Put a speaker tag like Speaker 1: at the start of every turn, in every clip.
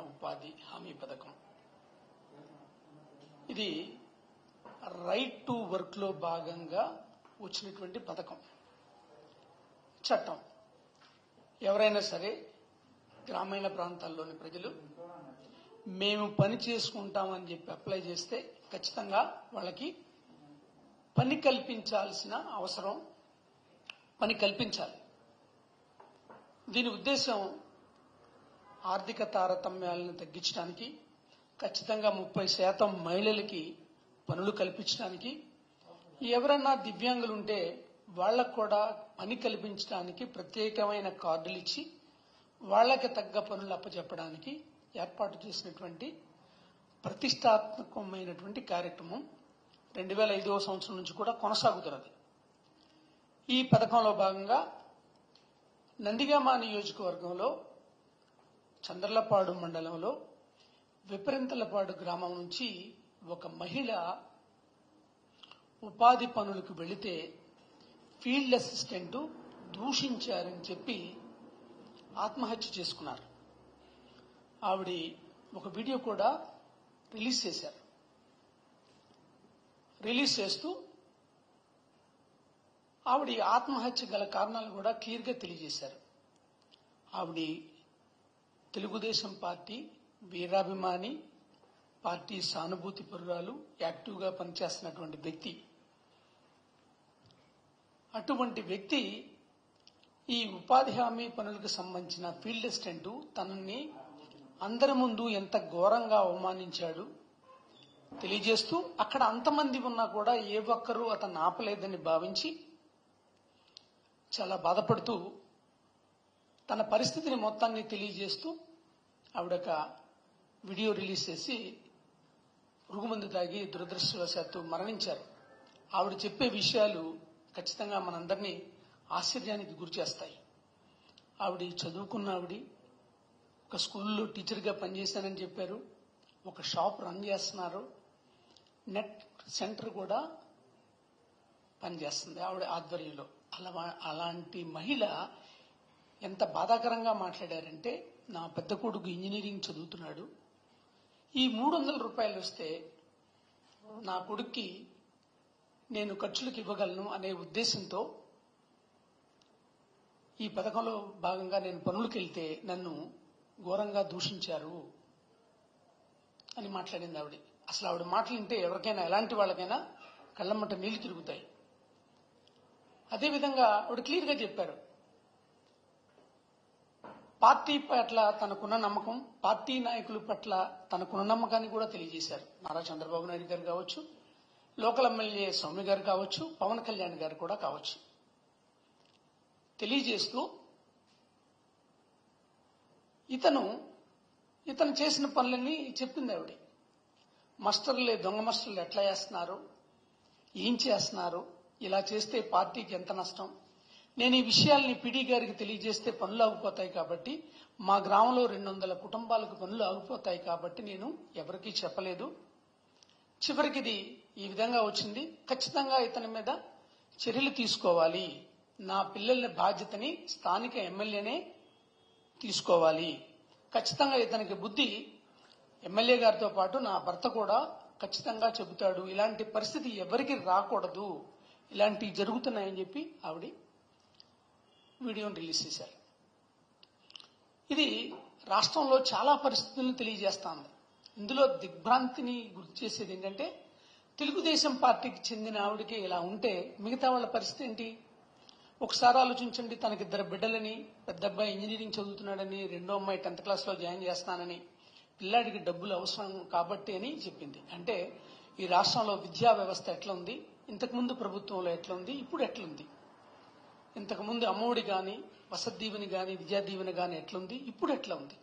Speaker 1: ఉపాధి హామీ పథకం. ఇది రైట్ టు వర్క్లో భాగంగా వచ్చినటువంటి పథకం. చట్టం. ఎవరైనా సరే గ్రామీణ ప్రాంతాల్లోని ప్రజలు మేము పని చేసుకుంటామని చెప్పి అప్లై చేస్తే ఖచ్చితంగా వాళ్ళకి పని కల్పించాల్సిన అవసరం పని కల్పించాలి. దీని ఉద్దేశం ఆర్థిక తారతమ్యాలను తగ్గించడానికి ఖచ్చితంగా ముప్పై శాతం మహిళలకి పనులు కల్పించడానికి ఎవరన్నా దివ్యాంగులు ఉంటే వాళ్ళకు కూడా పని కల్పించడానికి ప్రత్యేకమైన కార్డులు ఇచ్చి వాళ్ళకి తగ్గ పనులు అప్పచెప్పడానికి ఏర్పాటు చేసినటువంటి ప్రతిష్టాత్మకమైనటువంటి కార్యక్రమం రెండు వేల ఐదవ సంవత్సరం నుంచి కూడా కొనసాగుతున్నది. ఈ పథకంలో భాగంగా నందిగామ నియోజకవర్గంలో చంద్రలపాడు మండలంలో విపరింతలపాడు గ్రామం నుంచి ఒక మహిళ ఉపాధి పనులకు వెళితే ఫీల్డ్ అసిస్టెంట్ దూషించారని చెప్పి ఆత్మహత్య చేసుకున్నారు. ఆవిడ ఒక వీడియో కూడా రిలీజ్ చేశారు. రిలీజ్ చేస్తూ ఆవిడ ఆత్మహత్య గల కారణాలు కూడా క్లియర్గా తెలియజేశారు. ఆవిడ తెలుగుదేశం పార్టీ వీరాభిమాని పార్టీ సానుభూతి పరురాలు యాక్టివ్గా పనిచేస్తున్నటువంటి వ్యక్తి. అటువంటి వ్యక్తి ఈ ఉపాధి హామీ పనులకు సంబంధించిన ఫీల్డ్ అసిస్టెంట్ తనని అందరి ముందు ఎంత ఘోరంగా అవమానించాడు తెలియజేస్తూ అక్కడ అంతమంది ఉన్నా కూడా ఏ ఒక్కరూ అతను ఆపలేదని భావించి చాలా బాధపడుతూ తన పరిస్థితిని మొత్తాన్ని తెలియజేస్తూ ఆవిడొక వీడియో రిలీజ్ చేసి పురుగుమందు తాగి దురదృష్టవశాత్తు మరణించారు. ఆవిడ చెప్పే విషయాలు ఖచ్చితంగా మనందరినీ ఆశ్చర్యానికి గురి చేస్తాయి. ఆవిడ చదువుకున్న ఆవిడ ఒక స్కూల్లో టీచర్గా పనిచేశానని చెప్పారు. ఒక షాప్ రన్ చేస్తున్నారు. నెట్ సెంటర్ కూడా పనిచేస్తుంది ఆవిడ ఆధ్వర్యంలో. అలా అలాంటి మహిళ ఎంత బాధాకరంగా మాట్లాడారంటే నా పెద్ద కొడుకు ఇంజనీరింగ్ చదువుతున్నాడు. ఈ మూడు వందల రూపాయలు వస్తే నా కొడుక్కి నేను ఖర్చులకు ఇవ్వగలను అనే ఉద్దేశంతో ఈ పథకంలో భాగంగా నేను పనులకు వెళ్తే నన్ను ఘోరంగా దూషించారు అని మాట్లాడింది ఆవిడ. అసలు ఆవిడ మాటలు వింటే ఎవరికైనా ఎలాంటి వాళ్ళకైనా కళ్ళమ్మట నీళ్ళు తిరుగుతాయి. అదేవిధంగా ఆవిడ క్లియర్గా చెప్పారు. పార్టీ పట్ల తనకున్న నమ్మకం పార్టీ నాయకుల పట్ల తనకున్న నమ్మకాన్ని కూడా తెలియజేశారు. నారా చంద్రబాబు నాయుడు గారు కావచ్చు లోకల్ ఎమ్మెల్యే సౌమ్య గారు కావచ్చు పవన్ కళ్యాణ్ గారు కూడా కావచ్చు. తెలియజేస్తూ ఇతను ఇతను చేసిన పనులన్నీ చెప్పింది ఆవిడ. మస్టర్లే దొంగ మస్టర్లు ఎట్లా చేస్తున్నారు? ఏం చేస్తున్నారు? ఇలా చేస్తే పార్టీకి ఎంత నష్టం? నేను ఈ విషయాల్ని పిడి గారికి తెలియజేస్తే పనులు ఆగిపోతాయి కాబట్టి మా గ్రామంలో రెండు వందల కుటుంబాలకు పనులు ఆగిపోతాయి కాబట్టి నేను ఎవరికీ చెప్పలేదు. చివరికి ఇది ఈ విధంగా వచ్చింది. ఖచ్చితంగా ఇతని మీద చర్యలు తీసుకోవాలి. నా పిల్లల బాధ్యతని స్థానిక ఎమ్మెల్యేనే తీసుకోవాలి. ఖచ్చితంగా ఇతనికి బుద్ధి ఎమ్మెల్యే గారితో పాటు నా భర్త కూడా ఖచ్చితంగా చెబుతాడు. ఇలాంటి పరిస్థితి ఎవరికి రాకూడదు. ఇలాంటివి జరుగుతున్నాయని చెప్పి ఆవిడ వీడియోని రిలీజ్ చేశారు. ఇది రాష్ట్రంలో చాలా పరిస్థితులను తెలియజేస్తాను. ఇందులో దిగ్భ్రాంతిని గుర్తు చేసేది ఏంటంటే తెలుగుదేశం పార్టీకి చెందిన ఆవిడకి ఇలా ఉంటే మిగతా వాళ్ళ పరిస్థితి ఏంటి? ఒకసారి ఆలోచించండి తనకి ఇద్దరు బిడ్డలని పెద్ద అబ్బాయి ఇంజనీరింగ్ చదువుతున్నాడని రెండో అమ్మాయి టెన్త్ క్లాస్లో జాయిన్ చేస్తానని పిల్లాడికి డబ్బులు అవసరం కాబట్టి అని చెప్పింది. అంటే ఈ రాష్ట్రంలో విద్యా వ్యవస్థ ఎట్లా ఉంది? ఇంతకుముందు ప్రభుత్వంలో ఎట్లా ఉంది? ఇప్పుడు ఎట్లుంది ఇంతకుముందు అమ్మఒడి గాని వసతి దీవెని గాని విద్యా దీవెన గాని ఎట్లుంది? ఇప్పుడు ఎట్లా ఉంది?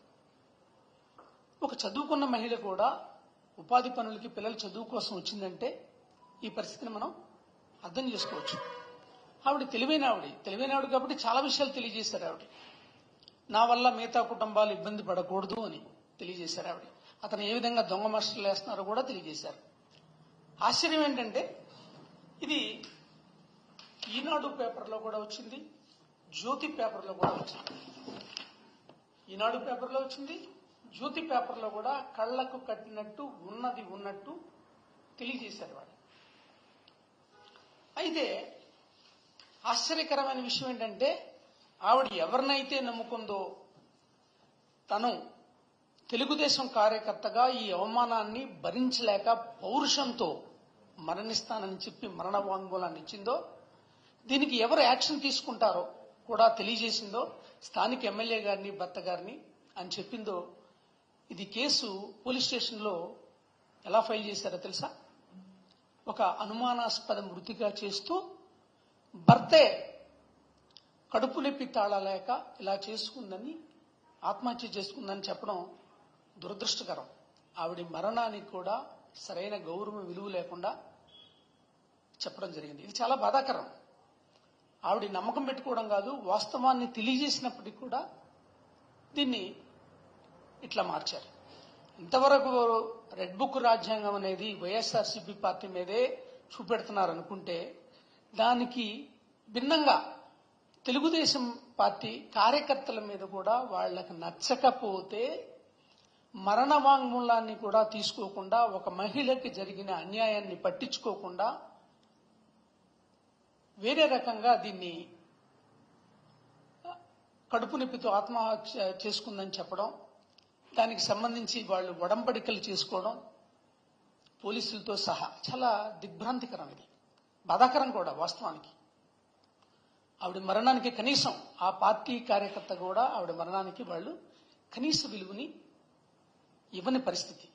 Speaker 1: ఒక చదువుకున్న మహిళ కూడా ఉపాధి పనులకి పిల్లల చదువు కోసం వచ్చిందంటే ఈ పరిస్థితిని మనం అర్థం చేసుకోవచ్చు. ఆవిడ తెలివైన ఆవిడ. తెలివైన ఆవిడ కాబట్టి చాలా విషయాలు తెలియజేశారు ఆవిడ. నా వల్ల మిగతా కుటుంబాలు ఇబ్బంది పడకూడదు అని తెలియజేశారు ఆవిడ. అతను ఏ విధంగా దొంగ మాస్టర్లు వేస్తున్నారో కూడా తెలియజేశారు. ఆశ్చర్యం ఏంటంటే ఇది ఈనాడు పేపర్లో కూడా వచ్చింది జ్యోతి పేపర్లో కూడా వచ్చింది. ఈనాడు పేపర్లో వచ్చింది జ్యోతి పేపర్లో కూడా కళ్ళకు కట్టినట్టు ఉన్నది ఉన్నట్టు తెలియజేశారు వాడు అయితే ఆశ్చర్యకరమైన విషయం ఏంటంటే ఆవిడ ఎవరినైతే నమ్ముకుందో తను తెలుగుదేశం కార్యకర్తగా ఈ అవమానాన్ని భరించలేక పౌరుషంతో మరణిస్తానని చెప్పి మరణ వాంగ్మూలాన్ని ఇచ్చిందో దీనికి ఎవరు యాక్షన్ తీసుకుంటారో కూడా తెలియజేసిందో స్థానిక ఎమ్మెల్యే గారిని భర్త గారిని అని చెప్పిందో ఇది కేసు పోలీస్ స్టేషన్లో ఎలా ఫైల్ చేశారో తెలుసా? ఒక అనుమానాస్పద మృతిగా చేస్తూ భర్తే కడుపు నొప్పి తాళలేక ఇలా చేసుకుందని ఆత్మహత్య చేసుకుందని చెప్పడం దురదృష్టకరం. ఆవిడ మరణానికి కూడా సరైన గౌరవం విలువ లేకుండా చెప్పడం జరిగింది. ఇది చాలా బాధాకరం. ఆవిడ నమ్మకం పెట్టుకోవడం కాదు వాస్తవాన్ని తెలియజేసినప్పటికీ కూడా దీన్ని ఇట్లా మార్చారు. ఇంతవరకు రెడ్ బుక్ రాజ్యాంగం అనేది వైఎస్ఆర్సీపీ పార్టీ మీదే చూపెడుతున్నారు అనుకుంటే దానికి భిన్నంగా తెలుగుదేశం పార్టీ కార్యకర్తల మీద కూడా వాళ్ళకి నచ్చకపోతే మరణ వాంగ్మూలాన్ని కూడా తీసుకోకుండా ఒక మహిళకి జరిగిన అన్యాయాన్ని పట్టించుకోకుండా వేరే రకంగా దీన్ని కడుపు నొప్పితో ఆత్మహత్య చేసుకుందని చెప్పడం దానికి సంబంధించి వాళ్ళు ఒడంబడికలు చేసుకోవడం పోలీసులతో సహా. చాలా దిగ్భ్రాంతికరం ఇది. బాధాకరం కూడా వాస్తవానికి. ఆవిడ మరణానికి కనీసం ఆ పార్టీ కార్యకర్త కూడా ఆవిడ మరణానికి వాళ్ళు కనీస విలువని ఇవ్వని పరిస్థితి.